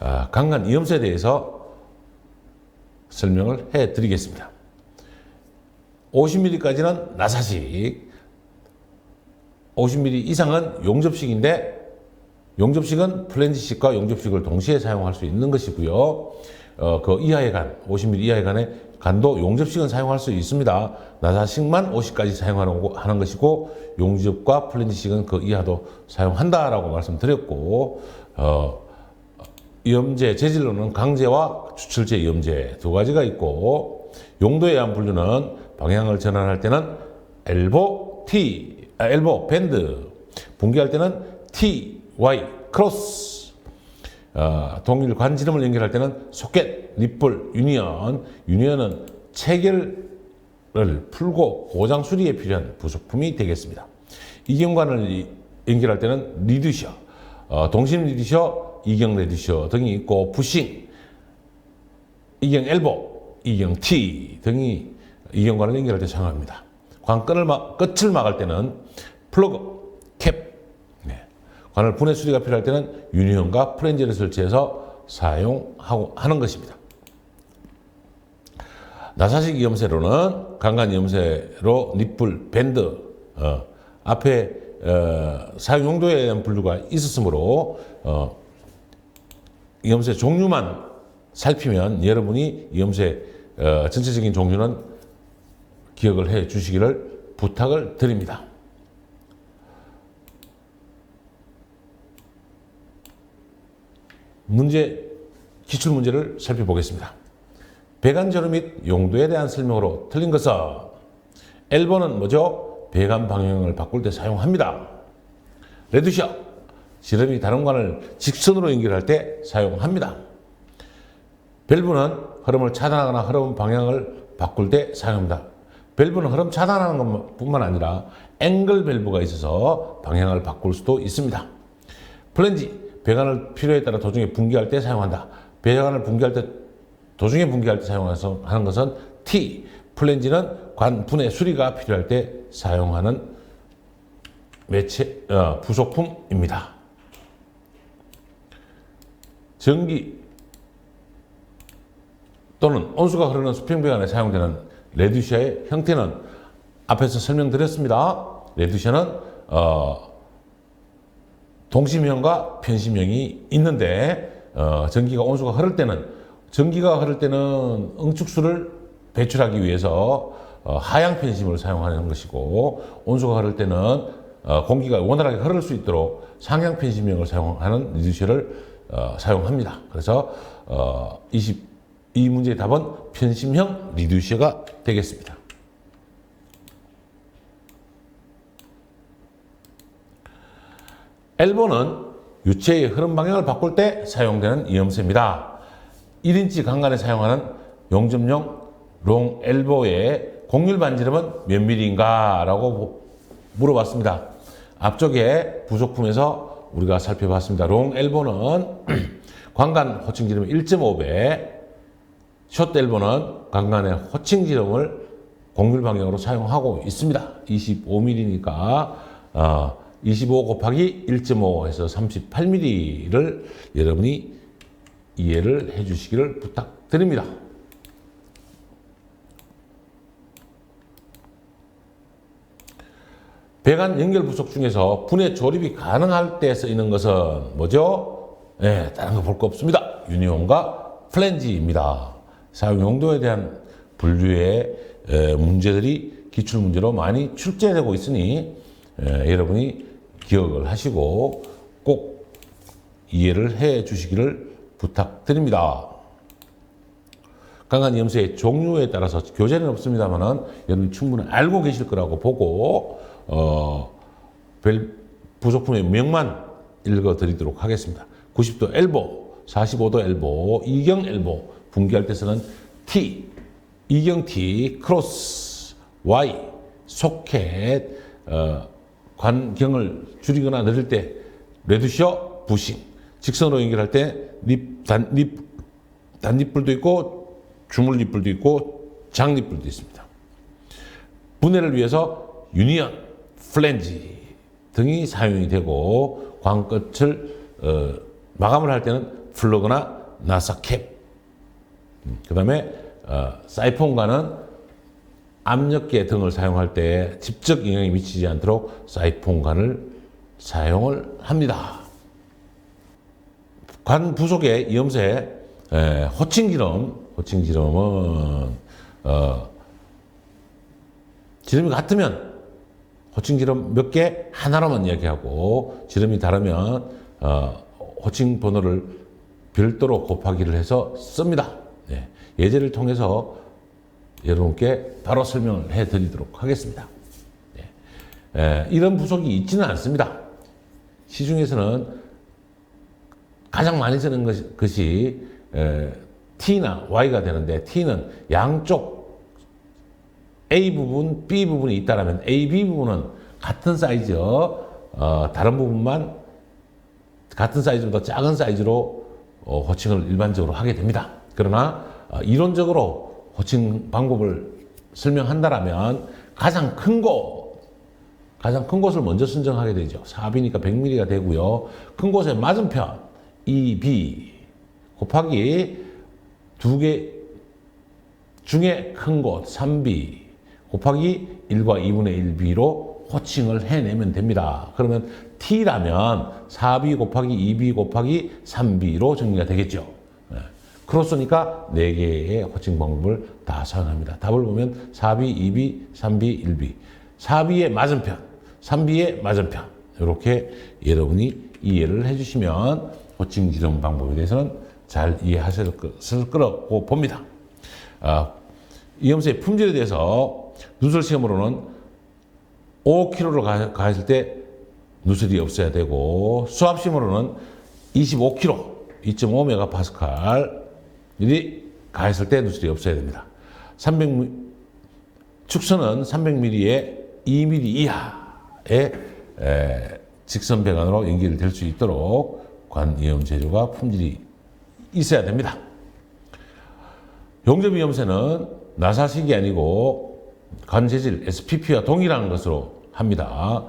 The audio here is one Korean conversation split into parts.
아, 강간 이염새에 대해서 설명을 해 드리겠습니다. 50ml까지는 나사식, 50ml 이상은 용접식인데 용접식은 플랜지식과 용접식을 동시에 사용할 수 있는 것이고요. 어, 그 이하의 간, 50ml 이하의 간에 간도 용접식은 사용할 수 있습니다. 나사식만 50까지 사용하는 것이고 용접과 플랜지식은 그 이하도 사용한다라고 말씀드렸고 어, 이염제 재질로는 강제와 추출제 이염제 두 가지가 있고 용도에 의한 분류는 방향을 전환할 때는 엘보 T, 아, 엘보 밴드 분기할 때는 T, Y 크로스. 어, 동일 관지름을 연결할 때는 소켓, 니플, 유니언. 유니언은 체결을 풀고 고장 수리에 필요한 부속품이 되겠습니다. 이경관을 이- 연결할 때는 리드셔, 어, 동심 리드셔, 이경 리드셔 등이 있고 부싱, 이경 엘보, 이경 T 등이 이경관을 연결할 때 사용합니다. 관끈을 막, 끝을 막을 때는 플러그, 캡, 네. 관을 분해 수리가 필요할 때는 유니온과 프렌즈를 설치해서 사용하고 하는 것입니다. 나사식 이염새로는 강간 이염새로 니플, 밴드, 어, 앞에 어, 사용 용도에 대한 분류가 있었으므로 어, 이염새 종류만 살피면 여러분이 이염새 어, 전체적인 종류는 기억을 해 주시기를 부탁을 드립니다. 문제 기출 문제를 살펴보겠습니다. 배관 제로 및 용도에 대한 설명으로 틀린 것은 1번은 뭐죠? 배관 방향을 바꿀 때 사용합니다. 레드셔 지름이 다른 관을 직선으로 연결할 때 사용합니다. 밸브는 흐름을 차단하거나 흐름 방향을 바꿀 때 사용합니다. 밸브는 흐름 차단하는 것뿐만 아니라 앵글 밸브가 있어서 방향을 바꿀 수도 있습니다. 플랜지 배관을 필요에 따라 도중에 분기할 때 사용한다. 배관을 분기할 때 도중에 분기할 때 사용해서 하는 것은 T. 플랜지는 관 분해 수리가 필요할 때 사용하는 매체 어, 부속품입니다. 전기 또는 온수가 흐르는 수평 배관에 사용되는 레드셔의 형태는 앞에서 설명드렸습니다. 레드셔는 어, 동심형과 편심형이 있는데 어, 전기가 온수가 흐를 때는 전기가 흐를 때는 응축수를 배출하기 위해서 어, 하향 편심을 사용하는 것이고 온수가 흐를 때는 어, 공기가 원활하게 흐를 수 있도록 상향 편심형을 사용하는 리드셔를 어, 사용합니다. 그래서 어, 20, 이 문제의 답은 편심형 리드셔가 되겠습니다. 엘보는 유체의 흐름 방향을 바꿀 때 사용되는 이염새입니다. 1인치 강간에 사용하는 용접용 롱 엘보의 공률 반지름은 몇 미리인가? 라고 물어봤습니다. 앞쪽에 부속품에서 우리가 살펴봤습니다. 롱 엘보는 관간 호칭 지름 1.5배, 숏 엘보는 관간의 호칭 지름을 공률 방향으로 사용하고 있습니다. 25mm니까 어, 25 곱하기 1.5 해서 38mm를 여러분이 이해를 해 주시기를 부탁드립니다. 배관 연결 부속 중에서 분해 조립이 가능할 때 쓰이는 것은 뭐죠? 예, 다른 거 볼 거 없습니다. 유니온과 플랜지입니다. 사용 용도에 대한 분류의 에, 문제들이 기출 문제로 많이 출제되고 있으니 에, 여러분이 기억을 하시고 꼭 이해를 해 주시기를 부탁드립니다. 강한 염소의 종류에 따라서 교재는 없습니다만은 여러분 충분히 알고 계실 거라고 보고 어, 벨 부속품의 명만 읽어드리도록 하겠습니다. 90도 엘보, 45도 엘보, 이경 엘보, 분기할 때 쓰는 T, 이경 T, 크로스, Y, 소켓, 어, 관경을 줄이거나 늘릴 때 레드셔, 부싱, 직선으로 연결할 때 립, 단, 립, 단립불도 있고 주물립불도 있고 장립불도 있습니다. 분해를 위해서 유니언, 플랜지 등이 사용이 되고 광끝을 어, 마감을 할 때는 플러그나 나사 캡. 그 다음에 어, 사이폰과는 압력계 등을 사용할 때 직접 영향이 미치지 않도록 사이폰관을 사용을 합니다. 관 부속의 에, 호칭기름, 호칭기름은 어, 지름이 같으면 호칭 지름 몇 개 하나로만 이야기하고 지름이 다르면 어, 호칭 번호를 별도로 곱하기를 해서 씁니다. 네. 예제를 통해서 여러분께 바로 설명을 해드리도록 하겠습니다. 네. 에, 이런 부속이 있지는 않습니다. 시중에서는 가장 많이 쓰는 것이, 것이 에, T나 Y가 되는데 T는 양쪽 A 부분, B 부분이 있다라면 A, B 부분은 같은 사이즈, 어, 다른 부분만 같은 사이즈보다 작은 사이즈로 어, 호칭을 일반적으로 하게 됩니다. 그러나 어, 이론적으로 호칭 방법을 설명한다라면 가장 큰 곳, 가장 큰 곳을 먼저 선정하게 되죠. 4B니까 100mm가 되고요. 큰 곳의 맞은편 2B 곱하기 두 개 중에 큰 곳 3B 곱하기 1과 2분의 1B로 호칭을 해내면 됩니다. 그러면 T라면 4B 곱하기 2B 곱하기 3B로 정리가 되겠죠. 네. 크로스니까 4개의 호칭 방법을 다 사용합니다. 답을 보면 4B, 2B, 3B, 1B. 4B의 맞은편, 3B의 맞은편. 이렇게 여러분이 이해를 해주시면 호칭 지정 방법에 대해서는 잘 이해하실 것을 거라고 봅니다. 아, 이염새의 품질에 대해서 누설 시험으로는 5kg를 가, 가했을 때 누설이 없어야 되고 수압 시험으로는 25kg, 2.5메가파스칼이 가했을 때 누설이 없어야 됩니다. 300 축선은 300mm에 2mm 이하의 에, 직선 배관으로 연결될 수 있도록 관이염 재료가 품질이 있어야 됩니다. 용접 이염새는 나사식이 아니고 관재질 SPP와 동일한 것으로 합니다.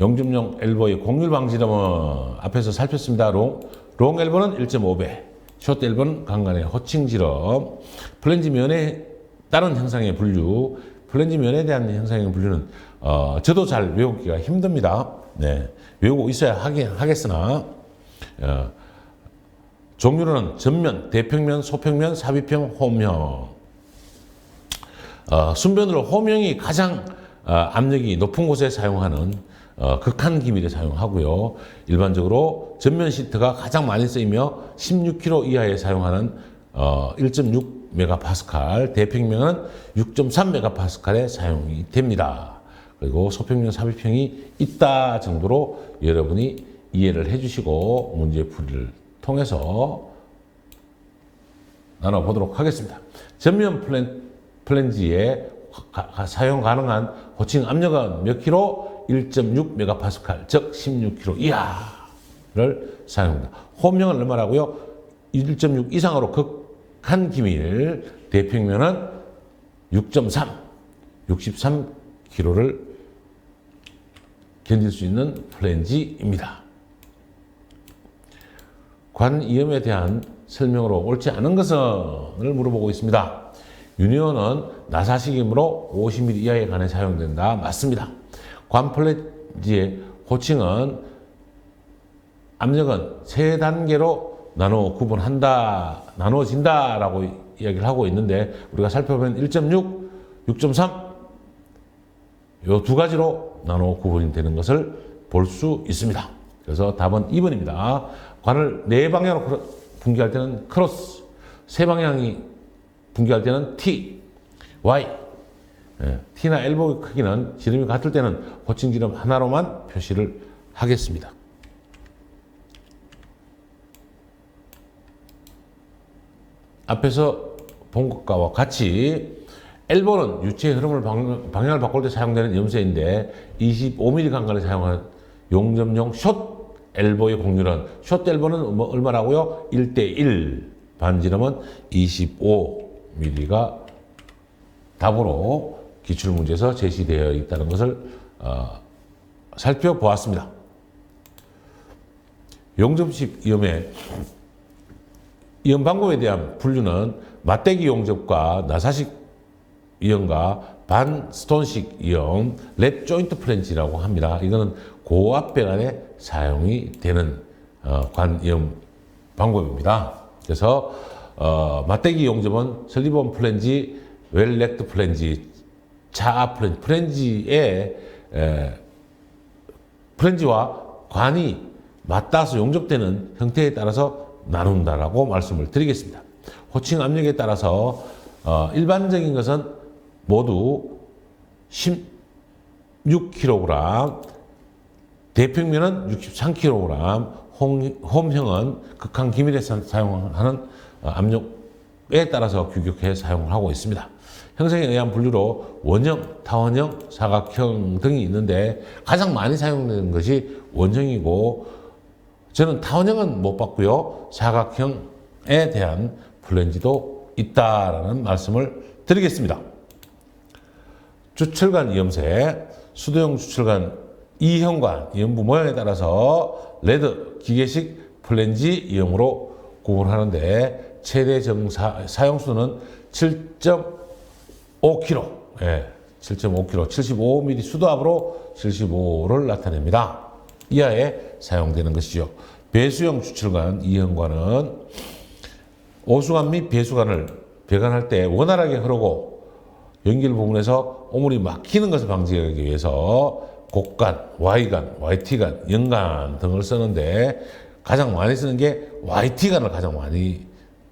용접용 엘보의 공률 방지름은 앞에서 살폈습니다. 롱, 롱 엘보는 1.5배, 숏 엘보는 강간의 호칭 지름, 플랜지 면에 따른 형상의 분류, 플랜지 면에 대한 형상의 분류는 어, 저도 잘 외우기가 힘듭니다. 네, 외우고 있어야 하긴 하겠으나 어, 종류는 전면, 대평면, 소평면, 사비평, 호명. 어, 순변으로 호명이 가장 어, 압력이 높은 곳에 사용하는 어, 극한 기밀에 사용하고요. 일반적으로 전면 시트가 가장 많이 쓰이며 16kg 이하에 사용하는 어, 1.6 메가파스칼, 대평면은 6.3 메가파스칼에 사용이 됩니다. 그리고 소평면, 사비평이 있다 정도로 여러분이 이해를 해주시고 문제 풀이를 통해서 나눠보도록 하겠습니다. 전면 플랜, 플랜지에 사용 가능한 호칭 압력은 몇 킬로? 1.6 메가파스칼, 즉 16킬로 이하를 사용합니다. 호명은 얼마라고요? 1.6 이상으로 극한 기밀, 대평면은 6.3, 63킬로를 견딜 수 있는 플랜지입니다. 관이염에 대한 설명으로 옳지 않은 것을 물어보고 있습니다. 유니온은 나사식이므로 50mm 이하의 간에 사용된다. 맞습니다. 관플랫지의 호칭은 압력은 세 단계로 나눠 구분한다, 나눠진다라고 이야기를 하고 있는데 우리가 살펴보면 1.6, 6.3 요 두 가지로 나눠 구분이 되는 것을 볼 수 있습니다. 그래서 답은 2번입니다. 관을 네 방향으로 분기할 때는 크로스, 세 방향이 분기할 때는 T, Y. 예, T나 엘보 크기는 지름이 같을 때는 호칭 지름 하나로만 표시를 하겠습니다. 앞에서 본 것과 같이 엘보는 유체의 흐름을 방향을 바꿀 때 사용되는 염새인데 25mm 간간에 사용하는 용접용 숏 엘보의 공률은 숏 엘보는 뭐 얼마라고요? 1대1 반지름은 25mm가 답으로 기출문제에서 제시되어 있다는 것을 어, 살펴보았습니다. 용접식 위험의 이용 방법에 대한 분류는 맞대기 용접과 나사식 이용과 반스톤식 이용, 랩 조인트 플렌지라고 합니다. 이거는 고압 배관에 사용이 되는 어, 관 이용 방법입니다. 그래서 어, 맞대기 용접은 슬리본 플렌지, 웰렉트 플렌지, 자아 플렌지, 플렌지의 에, 플렌지와 관이 맞닿아서 용접되는 형태에 따라서 나눈다라고 말씀을 드리겠습니다. 호칭 압력에 따라서 어, 일반적인 것은 모두 16kg, 대평면은 63kg, 홈, 홈형은 극한 기밀에 사- 사용하는 어, 압력에 따라서 규격해 사용을 하고 있습니다. 형성에 의한 분류로 원형, 타원형, 사각형 등이 있는데 가장 많이 사용되는 것이 원형이고 저는 타원형은 못 봤고요. 사각형에 대한 플랜지도 있다라는 말씀을 드리겠습니다. 주철관 이염새, 수도용 주철관 이형관 이음부 모양에 따라서 레드 기계식 플랜지 이형으로 구분하는데 최대 정사 사용수는 7.5kg, 예, 7.5kg, 75mm 수도압으로 75를 나타냅니다. 이하에 사용되는 것이죠. 배수형 주철관 이형관은 오수관 및 배수관을 배관할 때 원활하게 흐르고 연결 부분에서 오물이 막히는 것을 방지하기 위해서 곡간, Y간, YT간, 연간 등을 쓰는데 가장 많이 쓰는 게 YT간을 가장 많이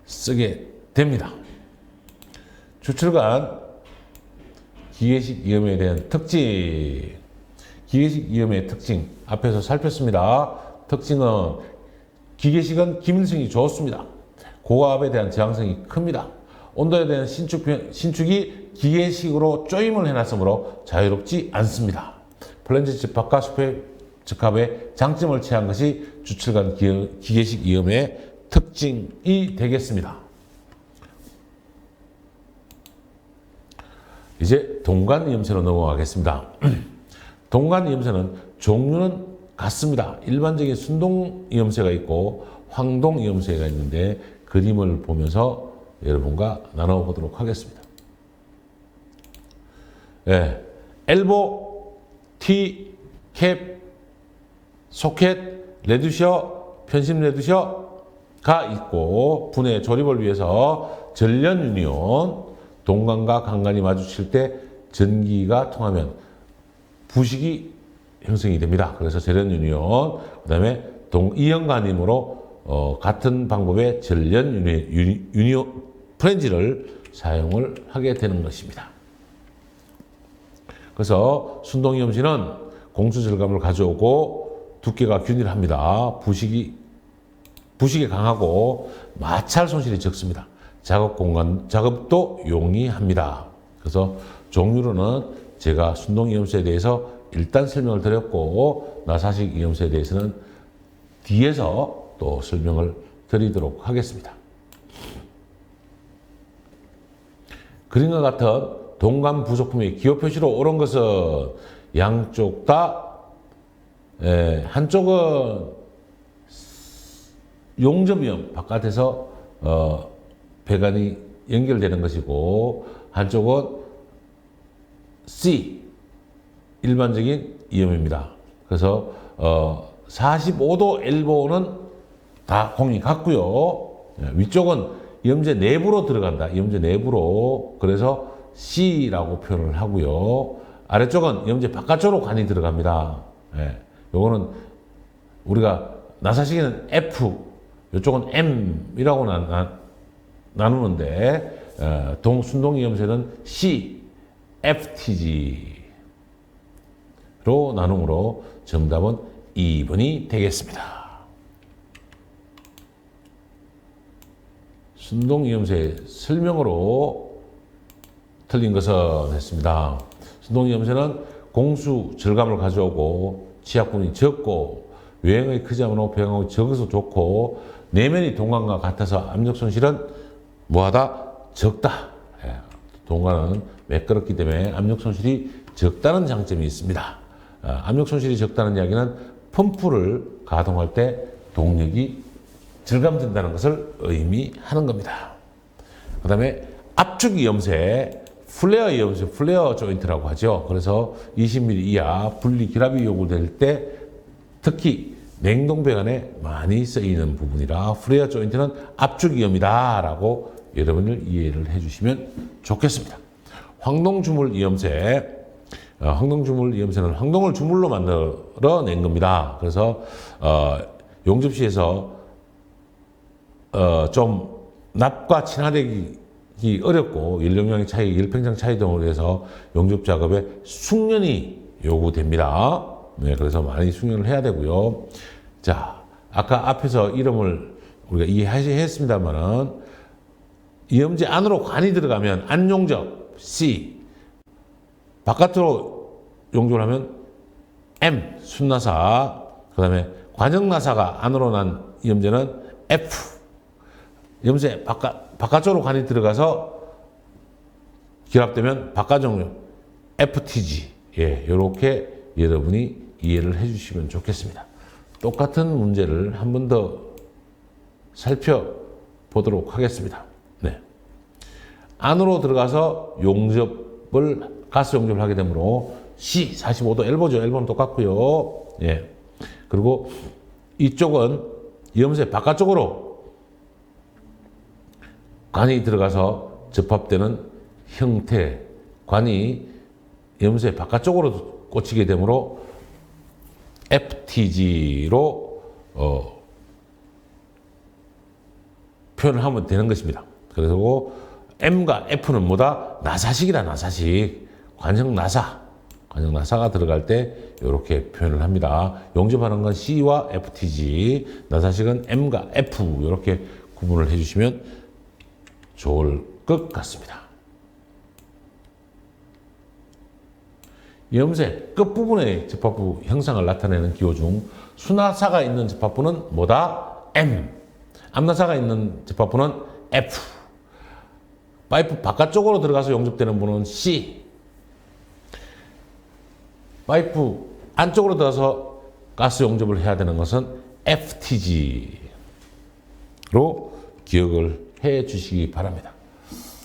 쓰게 됩니다. 주철관 기계식 이음에 대한 특징 기계식 이음의 특징 앞에서 살폈습니다. 특징은 기계식은 기밀성이 좋습니다. 고압에 대한 저항성이 큽니다. 온도에 대한 신축, 변- 신축이 기계식으로 조임을 해놨으므로 자유롭지 않습니다. 플랜지 집합과 수페 적합의 장점을 취한 것이 기- 기계식 이음의 특징이 되겠습니다. 이제 동간 이음새로 넘어가겠습니다. 동간 이음새는 종류는 같습니다. 일반적인 순동 이음새가 있고 황동 이음새가 있는데 그림을 보면서 여러분과 나눠보도록 하겠습니다. 예, 엘보, 티, 캡, 소켓, 레드셔, 편심 레드셔 가 있고 분해 조립을 위해서 전련 유니온, 동간과 강간이 마주칠 때 전기가 통하면 부식이 형성이 됩니다. 그래서 전련 유니온, 그다음에 동 이연간임으로 어, 같은 방법의 전련 유니, 유니, 유니온 프렌지를 사용을 하게 되는 것입니다. 그래서 순동이염시는 공수 절감을 가져오고 두께가 균일합니다. 부식이 부식이 강하고 마찰 손실이 적습니다. 작업 공간 작업도 용이합니다. 그래서 종류로는 제가 순동 이염수에 대해서 일단 설명을 드렸고 나사식 이염수에 대해서는 뒤에서 또 설명을 드리도록 하겠습니다. 그림과 같은 동간 부속품의 기호 표시로 오른 것은 양쪽 다 에, 한쪽은 용접이염 바깥에서 어, 배관이 연결되는 것이고 한쪽은 C 일반적인 이염입니다. 그래서 어, 45도 엘보는 다 공이 같고요. 예, 위쪽은 염제 내부로 들어간다. 염제 내부로 그래서 C라고 표현을 하고요. 아래쪽은 염제 바깥쪽으로 관이 들어갑니다. 예, 요거는 우리가 나사식에는 F, 이쪽은 M이라고 나, 나, 나누는데 어, 동 순동이 염세는 C, FTG로 나눔으로 정답은 2번이 되겠습니다. 순동이염새 설명으로 틀린 것은 됐습니다. 순동이염새는 공수 절감을 가져오고 지압군이 적고 외형의 크지 않고 배양이 적어서 좋고 내면이 동간과 같아서 압력 손실은 뭐하다 적다. 예, 동간은 매끄럽기 때문에 압력 손실이 적다는 장점이 있습니다. 아, 압력 손실이 적다는 이야기는 펌프를 가동할 때 동력이 절감된다는 것을 의미하는 겁니다. 그 다음에 압축 이염새, 플레어 이염새, 플레어 조인트라고 하죠. 그래서 20mm 이하 분리 기압이 요구될 때 특히 냉동 배관에 많이 쓰이는 부분이라 플레어 조인트는 압축 이염이다라고 여러분을 이해를 해주시면 좋겠습니다. 황동 주물 이염새, 어, 황동 주물 이염새는 황동을 주물로 만들어낸 겁니다. 그래서 어, 용접시에서 어, 좀 납과 친화되기 어렵고 연령량의 차이, 일평장 차이 등으로 해서 용접 작업에 숙련이 요구됩니다. 네, 그래서 많이 숙련을 해야 되고요. 자, 아까 앞에서 이름을 우리가 이해했습니다만은 이염제 안으로 관이 들어가면 안용접 C, 바깥으로 용접을 하면 M 순나사, 그다음에 관형나사가 안으로 난 이염제는 F. 염세 바깥 바깥쪽으로 관이 들어가서 결합되면 바깥쪽으로 FTG 예 이렇게 여러분이 이해를 해 주시면 좋겠습니다. 똑같은 문제를 한 번 더 살펴보도록 하겠습니다. 네. 안으로 들어가서 용접을 가스 용접을 하게 되므로 C 45도 엘보죠. 엘보는 똑같고요. 예. 그리고 이쪽은 염세 바깥쪽으로 관이 들어가서 접합되는 형태, 관이 염세 바깥쪽으로 꽂히게 되므로 FTG로 어, 표현을 하면 되는 것입니다. 그래서 M과 F는 뭐다? 나사식이다, 나사식. 관형 나사. 관형 나사가 들어갈 때 이렇게 표현을 합니다. 용접하는 건 C와 FTG, 나사식은 M과 F 이렇게 구분을 해주시면 좋을 것 같습니다. 염색 끝부분의 접합부 형상을 나타내는 기호 중 순화사가 있는 접합부는 뭐다? M. 암나사가 있는 접합부는 F. 파이프 바깥쪽으로 들어가서 용접되는 부는 C. 파이프 안쪽으로 들어가서 가스 용접을 해야 되는 것은 FTG로 기억을 해 주시기 바랍니다.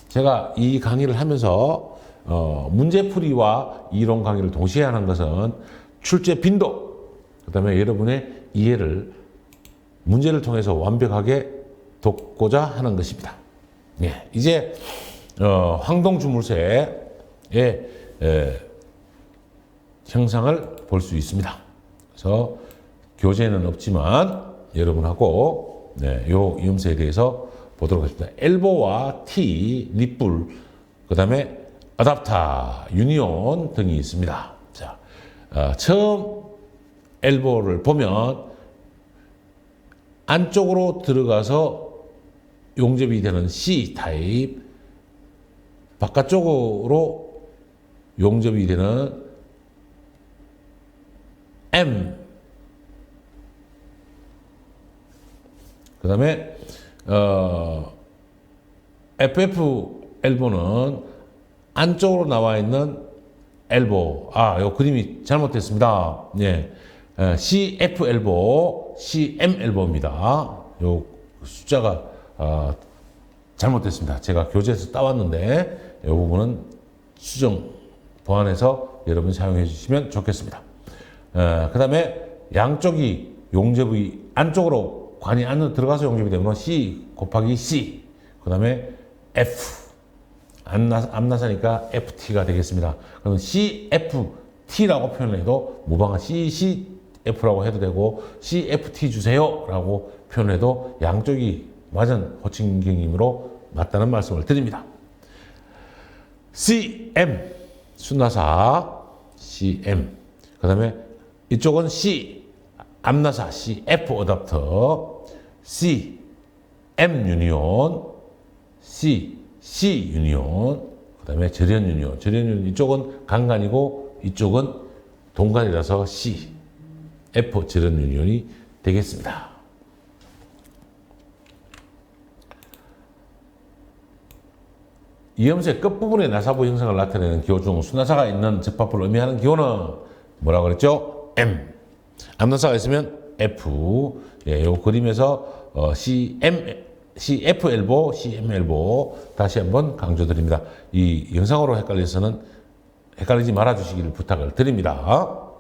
제가 이 강의를 하면서 어, 문제풀이와 이론 강의를 동시에 하는 것은 출제 빈도, 그 다음에 여러분의 이해를 문제를 통해서 완벽하게 돕고자 하는 것입니다. 예, 이제 어, 황동 주물쇠의 에, 형상을 볼 수 있습니다. 그래서 교재는 없지만 여러분하고 네, 요 이음새에 대해서 보도록 하겠습니다. 엘보와 T, 립불, 그 다음에 어답터, 유니온 등이 있습니다. 자, 어, 처음 엘보를 보면 안쪽으로 들어가서 용접이 되는 C 타입, 바깥쪽으로 용접이 되는 M, 그 다음에 어, FF 엘보는 안쪽으로 나와 있는 엘보. 아, 요 그림이 잘못됐습니다. 예. 에, CF 엘보, CM 엘보입니다. 요 숫자가 어, 잘못됐습니다. 제가 교재에서 따왔는데 이 부분은 수정 보완해서 여러분 사용해 주시면 좋겠습니다. 그 다음에 양쪽이 용접이 안쪽으로 관이 안으로 들어가서 용접이 되면 C 곱하기 C 그 다음에 F 암나, 암나사니까 FT가 되겠습니다. 그러면 CFT라고 표현해도 무방한 CCF라고 해도 되고 CFT 주세요라고 표현해도 양쪽이 맞은 호칭경임으로 맞다는 말씀을 드립니다. CM 순나사 CM 그 다음에 이쪽은 C 암나사 CF 어답터 C M 유니온 C C 유니온 그 다음에 절연 유니온 절연 유니온 이쪽은 강간이고 이쪽은 동간이라서 C F 절연 유니온이 되겠습니다. 이염새 끝부분의 나사부 형상을 나타내는 기호 중 순나사가 있는 접합부를 의미하는 기호는 뭐라고 그랬죠? M. 암나사가 있으면 CF 예, 요 그림에서 어, CM CF 엘보, CM 엘보 다시 한번 강조드립니다. 이 영상으로 헷갈려서는 헷갈리지 말아 주시기를 부탁을 드립니다.